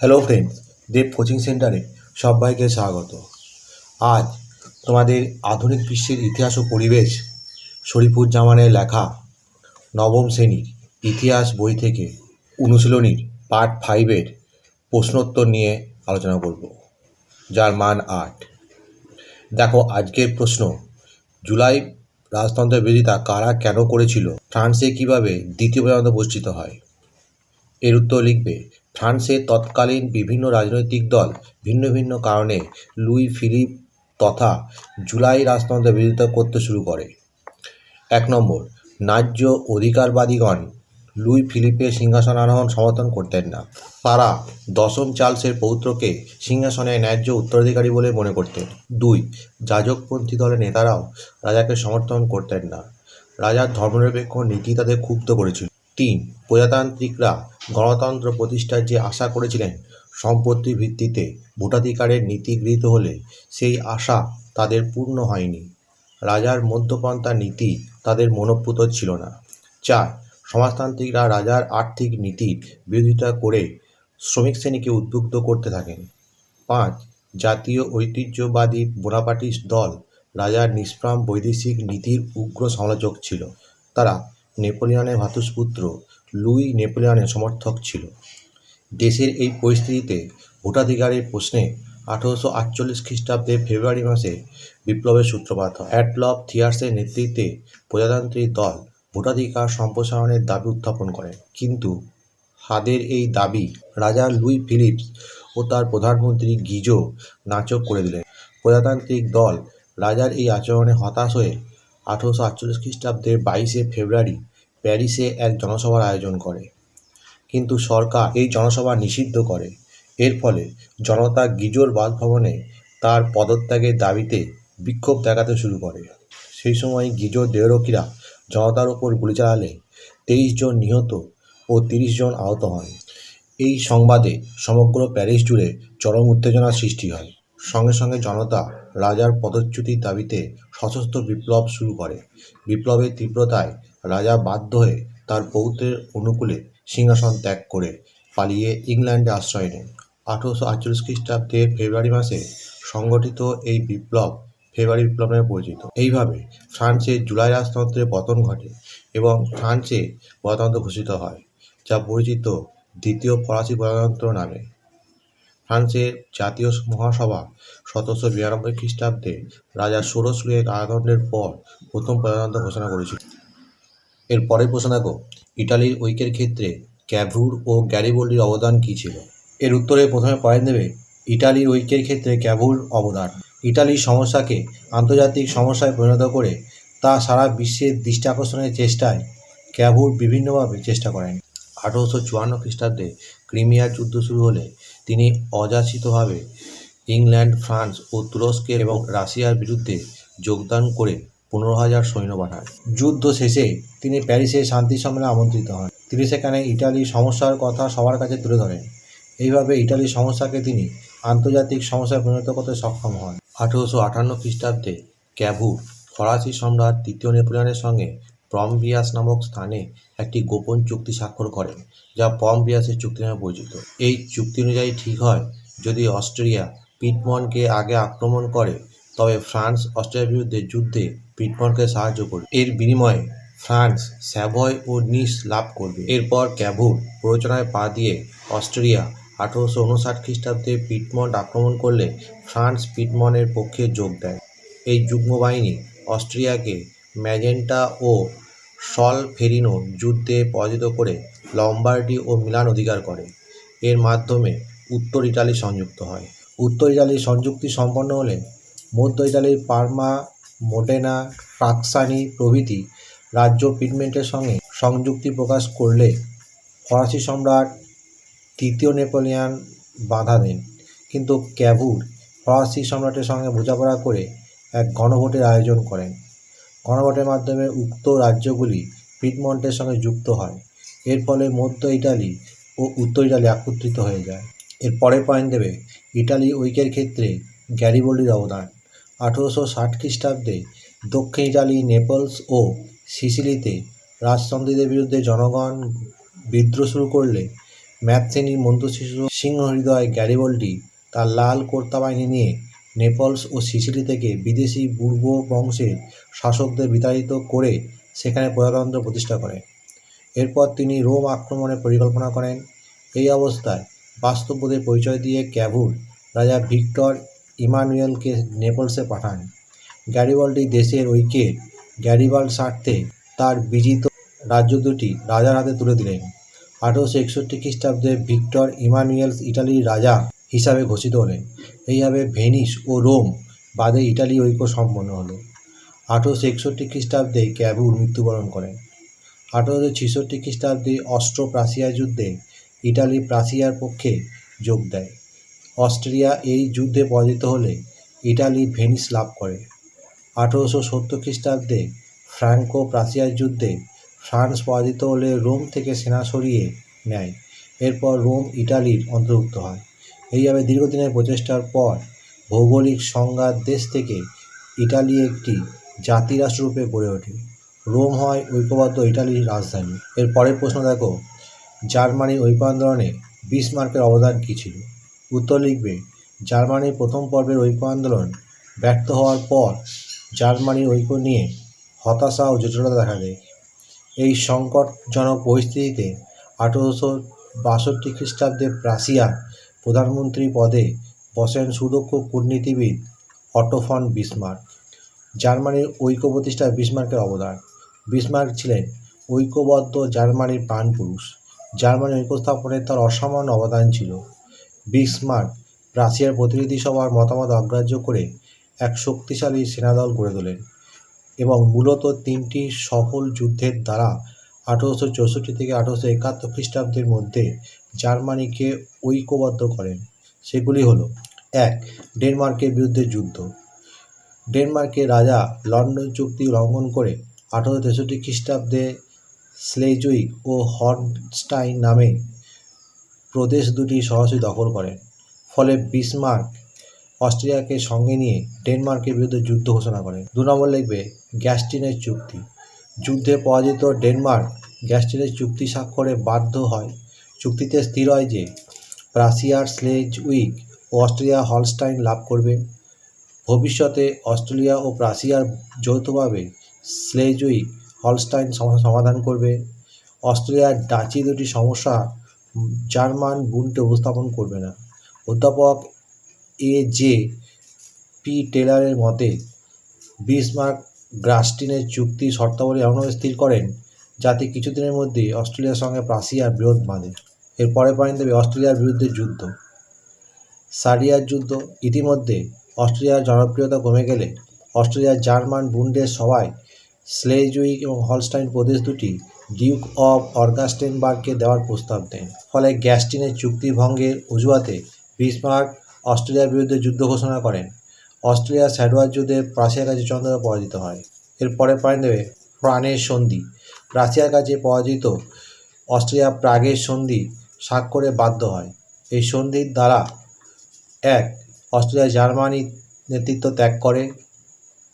Hello friends দেব coaching সেন্টারে সবাইকে স্বাগত। আজ তোমাদের আধুনিক বিশ্বের ইতিহাস ও পরিবেশ, শরীফুজ্জামানের লেখা নবম শ্রেণির ইতিহাস বই থেকে অনুশীলনীর পার্ট ফাইভের প্রশ্নোত্তর নিয়ে আলোচনা করব, যার মান আট। দেখো আজকের প্রশ্ন, জুলাই রাজতন্ত্রের বিরোধিতা কারা কেন করেছিল? ফ্রান্সে কীভাবে দ্বিতীয় প্রজাতন্ত্র প্রতিষ্ঠিত হয়? এর উত্তর লিখবে ফ্রান্সের তৎকালীন বিভিন্ন রাজনৈতিক দল ভিন্ন ভিন্ন কারণে লুই ফিলিপ তথা জুলাই রাজতন্ত্রের বিরোধিতা করতে শুরু করে। এক নম্বর, ন্যায্য অধিকারবাদীগণ লুই ফিলিপের সিংহাসন আরোহণ সমর্থন করতেন না। তারা দশম চার্লসের পৌত্রকে সিংহাসনে ন্যায্য উত্তরাধিকারী বলে মনে করতেন। দুই, যাজকপন্থী দলের নেতারাও রাজাকে সমর্থন করতেন না। রাজার ধর্মনিরপেক্ষ নীতি তাদের ক্ষুব্ধ করেছিল। তিন প্রজাতান্ত্রিকরা গণতন্ত্র প্রতিষ্ঠার যে আশা করেছিলেন, সম্পত্তির ভিত্তিতে ভোটাধিকারের নীতি গৃহীত হলে সেই আশা তাদের পূর্ণ হয়নি। রাজার মধ্যপন্থা নীতি তাদের মনোপুত ছিল না। চার, সমাজতান্ত্রিকরা রাজার আর্থিক নীতির বিরোধিতা করে শ্রমিক শ্রেণীকে উদ্বুদ্ধ করতে থাকেন। পাঁচ, জাতীয় ঐতিহ্যবাদী বোনাপাটিস্ট দল রাজার নিষ্প্রাম বৈদেশিক নীতির উগ্র সমালোচক ছিল। তারা নেপোলিয়নের ভ্রাতুষ্পুত্র লুই নেপোলিয়নের সমর্থক ছিল। দেশের এই পরিস্থিতিতে ভোটাধিকারের প্রশ্নে আঠারোশো আটচল্লিশ খ্রিস্টাব্দে ফেব্রুয়ারি মাসে বিপ্লবের সূত্রপাত হয়। থিয়ার্সের নেতৃত্বে প্রজাতান্ত্রিক দল ভোটাধিকার সম্প্রসারণের দাবি উত্থাপন করে। কিন্তু হাদের এই দাবি রাজা লুই ফিলিপস ও তার প্রধানমন্ত্রী গিজো নাচক করে দিলেন। প্রজাতান্ত্রিক দল রাজার এই আচরণে হতাশ হয়ে আঠারোশো আটচল্লিশ খ্রিস্টাব্দের বাইশে ফেব্রুয়ারি প্যারিসে এক জনসভার আয়োজন করে। কিন্তু সরকার এই জনসভা নিষিদ্ধ করে। এর ফলে জনতা গিজোর বাসভবনে তার পদত্যাগের দাবিতে বিক্ষোভ দেখাতে শুরু করে। সেই সময় গিজোর দেহরক্ষীরা জনতার ওপর গুলি চালালে তেইশ জন নিহত ও তিরিশ জন আহত হন এই সংবাদে সমগ্র প্যারিস জুড়ে চরম উত্তেজনার সৃষ্টি হয়। সঙ্গে সঙ্গে জনতা রাজার পদচ্যুতির দাবিতে সশস্ত্র বিপ্লব শুরু করে। বিপ্লবের তীব্রতায় রাজা বাধ্য হয়ে তার পৌত্রের অনুকূলে সিংহাসন ত্যাগ করে পালিয়ে ইংল্যান্ডে আশ্রয় নেন। আঠেরোশো আটচল্লিশ খ্রিস্টাব্দে ফেব্রুয়ারি মাসে সংগঠিত এই বিপ্লব ফেব্রুয়ারি বিপ্লব নামে পরিচিত। এইভাবে ফ্রান্সে জুলাই রাজতন্ত্রের পতন ঘটে এবং ফ্রান্সে প্রজাতন্ত্র ঘোষিত হয়, যা পরিচিত দ্বিতীয় ফরাসি গণতন্ত্র নামে। ফ্রান্সের জাতীয় মহাসভা সতেরোশো বিরানব্বই খ্রিস্টাব্দে রাজা ষোড়শ লুইয়ের কারাদণ্ডের পর প্রথম প্রজাতন্ত্র ঘোষণা করেছিল। এর পরের প্রশ্ন দেখো, ইটালির ঐক্যের ক্ষেত্রে ক্যাভুর ও গ্যারিবোল্ডির অবদান কী ছিল? এর উত্তরে প্রথমে পয়েন্ট দেবে, ইটালির ঐক্যের ক্ষেত্রে ক্যাভুর অবদান। ইটালির সমস্যাকে আন্তর্জাতিক সমস্যায় পরিণত করে তা সারা বিশ্বের দৃষ্টি আকর্ষণের চেষ্টায় ক্যাভুর বিভিন্নভাবে চেষ্টা করেন। আঠারোশো চুয়ান্ন খ্রিস্টাব্দে ক্রিমিয়ার যুদ্ধ শুরু হলে তিনি অযাচিতভাবে ইংল্যান্ড, ফ্রান্স ও তুরস্কের এবং রাশিয়ার বিরুদ্ধে যোগদান করে পনেরো হাজার সৈন্য পাঠান। যুদ্ধ শেষে তিনি প্যারিসে শান্তি সম্মেলনে আমন্ত্রিত হন। তিনি সেখানে ইটালির সমস্যার কথা সবার কাছে তুলে ধরেন। এইভাবে ইটালির সমস্যাকে তিনি আন্তর্জাতিক সমস্যায় পরিণত করতে সক্ষম হন। আঠেরোশো আটান্ন খ্রিস্টাব্দে ক্যাভু ফরাসি সম্রাট তৃতীয় নেপোলিয়নের সঙ্গে প্রমবিয়াস নামক স্থানে একটি গোপন চুক্তি স্বাক্ষর করেন, যা প্রমবিয়াসের চুক্তি নামে পরিচিত। এই চুক্তি অনুযায়ী ঠিক হয়, যদি অস্ট্রেলিয়া পিটমনকে আগে আক্রমণ করে, তবে ফ্রান্স অস্ট্রেলিয়ার বিরুদ্ধে যুদ্ধে পিটমনকে সাহায্য করবে। এর বিনিময়ে ফ্রান্স স্যাভয় ও নিস লাভ করবে। এরপর ক্যাভুর প্ররোচনায় পা দিয়ে অস্ট্রেলিয়া আঠারোশো উনষাট খ্রিস্টাব্দে পিটমন্ট আক্রমণ করলে ফ্রান্স পিটমনের পক্ষে যোগ দেয়। এই যুগ্ম বাহিনী অস্ট্রিয়াকে ম্যাজেন্টা ও সল ফেরিনো যুদ্ধে পরাজিত করে লম্বার্ডি ও মিলান অধিকার করে। এর মাধ্যমে উত্তর ইটালি সংযুক্ত হয়। উত্তর ইটালির সংযুক্তি সম্পন্ন হলে মধ্য ইটালির পার্মা মোডেনা ট্রাক্সানি প্রভৃতি রাজ্য পিটমেন্টের সঙ্গে সংযুক্তি প্রকাশ করলে ফরাসি সম্রাট তৃতীয় নেপোলিয়ান বাধা দেন। কিন্তু ক্যাভুর ফরাসি সম্রাটের সঙ্গে বোঝাপড়া করে এক গণভোটের আয়োজন করেন। গণভোটের মাধ্যমে উক্ত রাজ্যগুলি পিটমন্টের সঙ্গে যুক্ত হয়। এর ফলে মধ্য ইটালি ও উত্তর ইটালি একত্রিত হয়ে যায়। এর পরের পয়েন্ট দেবে, ইটালি ঐক্যের ক্ষেত্রে গ্যারিবোল্ডির অবদান। আঠেরোশো ষাট খ্রিস্টাব্দে দক্ষিণ ইটালি, নেপলস ও সিসিলিতে রাজতন্ত্রীদের বিরুদ্ধে জনগণ বিদ্রোহ শুরু করলে ম্যাথ শ্রেণির মন্ত্রশিশু সিংহ হৃদয় গ্যারিবল্ডি তার লাল কর্তা বাহিনী নিয়ে নেপলস ও সিসিলি থেকে বিদেশি পূর্ব বংশের শাসকদের বিতাড়িত করে সেখানে প্রজাতন্ত্র প্রতিষ্ঠা করেন। এরপর তিনি রোম আক্রমণের পরিকল্পনা করেন। এই অবস্থায় বাস্তববোধের পরিচয় দিয়ে ক্যাভুর রাজা ভিক্টর ইমানুয়েলকে নেপলসে পাঠান। গ্যারিবাল্ডি দেশের ঐক্যের গ্যারিবাল্ড স্বার্থে তার বিজিত রাজ্য দুটি রাজার হাতে তুলে দিলেন। আঠারোশো একষট্টি খ্রিস্টাব্দে ভিক্টর ইমানুয়েলস ইটালির রাজা হিসাবে ঘোষিত হলেন। এইভাবে ভেনিস ও রোম বাদে ইটালি ঐক্য সম্পন্ন হলো। আঠারোশো একষট্টি খ্রিস্টাব্দে ক্যাবুর মৃত্যুবরণ করেন। আঠারোশো ছেষট্টি খ্রিস্টাব্দে অস্ট্রো প্রাসিয়া যুদ্ধে ইটালি প্রাসিয়ার পক্ষে যোগ দেয়। অস্ট্রিয়া এই যুদ্ধে পরাজিত হলে ইটালি ভেনিস লাভ করে। আঠারোশো সত্তর খ্রিস্টাব্দে ফ্রাঙ্কো প্রাসিয়ার যুদ্ধে ফ্রান্স পরাজিত হলে রোম থেকে সেনা সরিয়ে নেয়। এরপর রোম ইটালির অন্তর্ভুক্ত হয়। এইভাবে দীর্ঘদিনের প্রচেষ্টার পর ভৌগোলিক সংঘাত দেশ থেকে ইটালি একটি জাতিরাষ্ট্ররূপে গড়ে ওঠে। রোম হয় ঐক্যবদ্ধ ইটালির রাজধানী। এর পরের প্রশ্ন দেখো জার্মানির ঐক্য আন্দোলনে বিসমার্কের অবদান কী ছিল? উত্তর লিখবে, জার্মানির প্রথম পর্বের ঐক্য আন্দোলন ব্যর্থ হওয়ার পর জার্মানির ঐক্য নিয়ে হতাশা ও জটিলতা দেখা দেয়। এই সংকটজনক পরিস্থিতিতে আঠেরোশো বাষট্টি খ্রিস্টাব্দে প্রাসিয়ার প্রধানমন্ত্রী পদে বসেন সুদক্ষ কূটনীতিবিদ অটো ফন বিসমার্ক। জার্মানির ঐক্য প্রতিষ্ঠায় বিসমার্কের অবদান। বিসমার্ক ছিলেন ঐক্যবদ্ধ জার্মানির প্রাণপুরুষ। জার্মানির ঐক্য স্থাপনে তার অসামান্য অবদান ছিল। বিসমার্ক রাশিয়ার প্রতিনিধি সভার মতামত অগ্রাহ্য করে এক শক্তিশালী সেনাদল গড়ে তোলেন এবং মূলত তিনটি সফল যুদ্ধের দ্বারা আঠারোশো চৌষট্টি থেকে আঠেরোশো একাত্তর খ্রিস্টাব্দের মধ্যে জার্মানিকে ঐক্যবদ্ধ করেন। সেগুলি হলো, এক, ডেনমার্কের বিরুদ্ধে যুদ্ধ। ডেনমার্কের রাজা লন্ডন চুক্তি লঙ্ঘন করে আঠেরোশো তেষট্টি খ্রিস্টাব্দে স্লেজুইক ও হর্নস্টাইন নামে প্রদেশ দুটি সরাসরি দখল করেন। ফলে বিসমার্ক অস্ট্রিয়াকে সঙ্গে নিয়ে ডেনমার্কের বিরুদ্ধে যুদ্ধ ঘোষণা করেন। দু নম্বর লিখবে, গ্যাস্টিনের চুক্তি। যুদ্ধে পরাজিত ডেনমার্ক গ্যাস্টিনের চুক্তি স্বাক্ষরে বাধ্য হয়। চুক্তিতে স্থির হয় যে প্রাসিয়ার স্লেজ উইক ও অস্ট্রেলিয়া হলস্টাইন লাভ করবে। ভবিষ্যতে অস্ট্রেলিয়া ও প্রাসিয়ার যৌথভাবে স্লেজুইক হলস্টাইন সমস্যা সমাধান করবে। অস্ট্রেলিয়ার ডাচি দুটি সমস্যা জার্মান বুনটে উপস্থাপন করবে না। অধ্যাপক এ জে পি টেলারের মতে, বিসমার্ক গ্রাস্টিনের চুক্তি শর্তাবলী এমনভাবে স্থির করেন, যাতে কিছুদিনের মধ্যেই অস্ট্রেলিয়ার সঙ্গে প্রাসিয়ার বিরোধ বাঁধে। এর পরে পয়েন্ট দেবে অস্ট্রেলিয়ার বিরুদ্ধে যুদ্ধ। সারিয়ার যুদ্ধ, ইতিমধ্যে অস্ট্রেলিয়ার জনপ্রিয়তা কমে গেলে অস্ট্রেলিয়ার জার্মান বুন্ডের সভায় স্লেজুইক এবং হলস্টাইন প্রদেশ দুটি ডিউক অফ অর্গাস্টেনবার্গকে দেওয়ার প্রস্তাব দেন। ফলে গ্যাস্টিনের চুক্তি ভঙ্গের অজুহাতে বিসমার্ক অস্ট্রেলিয়ার বিরুদ্ধে যুদ্ধ ঘোষণা করেন। অস্ট্রেলিয়ার স্যাডওয়ার যুদ্ধে প্রাসিয়ার কাছে চন্দ্র পরাজিত হয়। এরপরে পয়েন্ট দেবে প্রাণের সন্ধি। রাশিয়ার কাছে পরাজিত অস্ট্রেলিয়া প্রাগের সন্ধি স্বাক্ষরে বাধ্য হয়। এই সন্ধির দ্বারা এক অস্ট্রেলিয়া জার্মানি নেতৃত্ব ত্যাগ করে।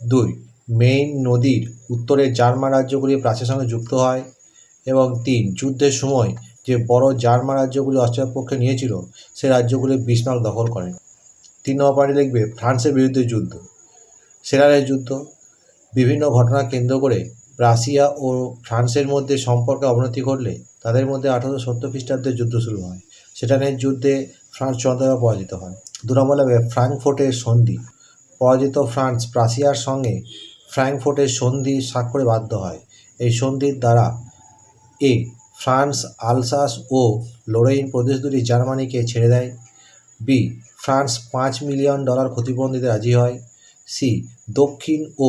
দুই, মেইন নদীর উত্তরের জার্মান রাজ্যগুলি প্রাচীর সঙ্গে যুক্ত হয়। এবং তিন, যুদ্ধের সময় যে বড় জার্মান রাজ্যগুলি অস্ট্রেলিয়ার পক্ষে নিয়েছিল, সে রাজ্যগুলি বিসমার্ক দখল করেন তিন নম্বর পার্টি লিখবে, ফ্রান্সের বিরুদ্ধে যুদ্ধ। সেরারের যুদ্ধ। বিভিন্ন ঘটনা কেন্দ্র করে রাশিয়া ও ফ্রান্সের মধ্যে সম্পর্কে অবনতি ঘটলে তাদের মধ্যে আঠারোশো সত্তর খ্রিস্টাব্দে যুদ্ধ শুরু হয়। সেটানের যুদ্ধে ফ্রান্স চন্দ্রভাবে পরাজিত হয়। দু নম্বর লাগবে ফ্রাঙ্কফোর্টের সন্ধি। পরাজিত ফ্রান্স প্রাসিয়ার সঙ্গে ফ্র্যাঙ্কফোর্টের সন্ধি স্বাক্ষরে বাধ্য হয়। এই সন্ধির দ্বারা এ ফ্রান্স, আলসাস ও লোরেইন প্রদেশ দুটি জার্মানিকে ছেড়ে দেয়। বি, ফ্রান্স পাঁচ মিলিয়ন ডলার ক্ষতিপূরণ দিতে রাজি হয়। সি, দক্ষিণ ও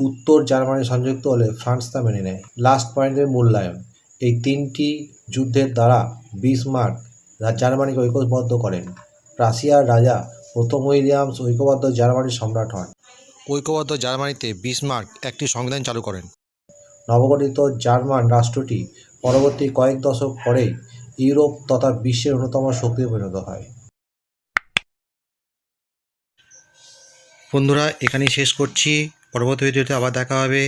উত্তর জার্মানি সংযুক্ত হলে ফ্রান্স তা মেনে নেয়। লাস্ট পয়েন্টের মূল্যায়ন। এই তিনটি যুদ্ধের দ্বারা বিসমার্ক জার্মানিকে ঐক্যবদ্ধ করেন। রাশিয়ার রাজা প্রথম উইলিয়ামস ঐক্যবদ্ধ জার্মানির সম্রাট হন। ঐক্যবদ্ধ জার্মানিতে বিসমার্ক একটি সংবিধান চালু করেন। নবগঠিত জার্মান রাষ্ট্রটি পরবর্তী কয়েক দশক পরেই ইউরোপ তথা বিশ্বের অন্যতম শক্তিতে পরিণত হয়। বন্ধুরা এখানেই শেষ করছি। পরবর্তী ভিডিওতে আবার দেখা হবে।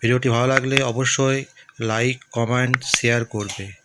ভিডিওটি ভালো লাগলে অবশ্যই লাইক কমেন্ট শেয়ার করবে।